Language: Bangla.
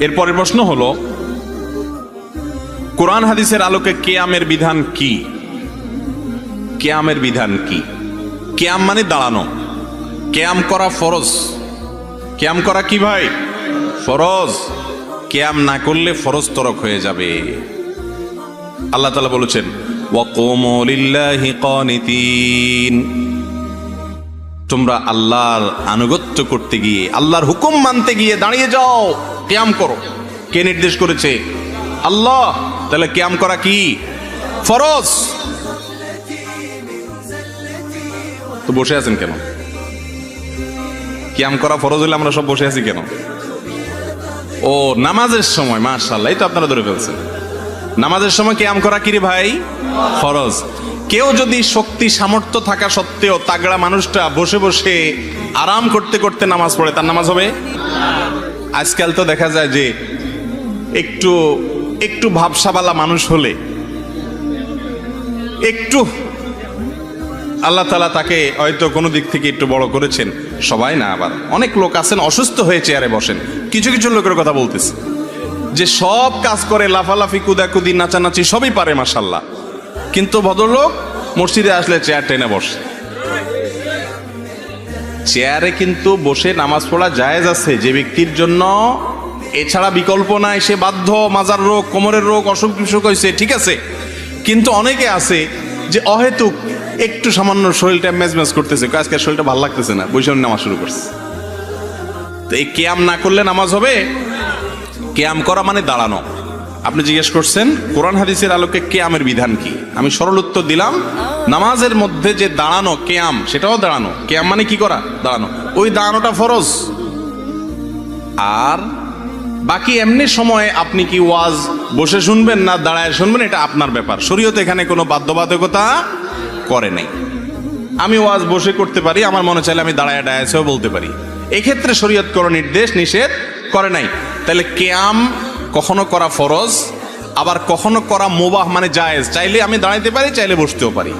এরপরের প্রশ্ন হলো, কোরআন হাদিসের আলোকে কেয়ামের বিধান কি? কেয়ামের বিধান কি? কেয়াম মানে দাঁড়ানো। কেয়াম করা ফরজ। কেয়াম করা কি ভাই? ফরজ। কেয়াম না করলে ফরজ তরক হয়ে যাবে। আল্লাহ তালা বলেছেন তোমরা আল্লাহর আনুগত্য করতে গিয়ে, আল্লাহর হুকুম মানতে গিয়ে দাঁড়িয়ে যাও। ক্যাম করো। কে নির্দেশ করেছে? আল্লাহ। তাহলে ক্যাম করা কি? ফরজ। তো বসে আছেন কেন? ক্যাম করা ফরজ হলে আমরা সব বসে আছি কেন? ও, নামাজের সময় মার্শাল্লাহ এই তো আপনারা ধরে ফেলছেন। নামাজের সময় ক্যাম করা কি রে ভাই? ফরজ। কেউ যদি শক্তি, সামর্থ্য থাকা সত্ত্বেও তাগড়া মানুষটা বসে বসে আরাম করতে করতে নামাজ পড়ে, তার নামাজ হবে? আজকাল তো দেখা যায় যে একটু একটু ভাবসাবালা মানুষ হলে একটু আল্লাহ তালা তাকে হয়তো কোনো দিক থেকে একটু বড় করেছেন। সবাই না, আবার অনেক লোক আছেন, অসুস্থ হয়ে চেয়ারে বসেন। কিছু কিছু লোকের কথা বলতেছে। যে সব কাজ করে, লাফালাফি, কুদাকুদি, নাচানাচি সবই পারে মাসাল্লাহ কিন্তু ভদ্রলোক মসজিদে আসলে চেয়ার টেনে বসে। চেয়ারে কিন্তু বসে নামাজ পড়া জায়েজ আছে যে ব্যক্তির জন্য এছাড়া বিকল্প নাই, সে বাধ্য, মাজার রোগ, কোমরের রোগ, অসুখ বিসুখ হয়েছে ঠিক আছে? কিন্তু অনেকে আছে যে অহেতুক একটু সামান্য শরীরটা ম্যাজম্যাজ করতেছে আজকে শরীরটা ভালো লাগতেছে না বৈশাখ নামাজ শুরু করছে। তো এই কেয়াম না করলে নামাজ হবে? কেয়াম করা মানে দাঁড়ানো। আপনি জিজ্ঞেস করছেন, কোরআন হাদিসের আলোকে কেয়ামের বিধান কি? আমি সরল উত্তর দিলাম, নামাজের মধ্যে যে দাঁড়ানো, কেয়াম, সেটাও দাঁড়ানো। কেয়াম মানে কি করা? দাঁড়ানো। ওই দাঁড়ানোটা ফরজ। আর বাকি এমনি সময়ে আপনি কি ওয়াজ বসে শুনবেন না দাঁড়ায় শুনবেন, এটা আপনার ব্যাপার। শরীয়ত এখানে কোনো বাধ্যবাধকতা করে নাই। আমি ওয়াজ বসে করতে পারি, আমার মনে চাইলে আমি দাঁড়ায় ডায়াসেও বলতে পারি। এক্ষেত্রে শরীয়ত কোনো নির্দেশ নিষেধ করে নাই। তাহলে কেয়াম কখনো করা ফরজ, আবার কখনো করা মোবাহ মানে জায়েজ। চাইলে আমি দাঁড়াইতে পারি, চাইলে বসতেও পারি।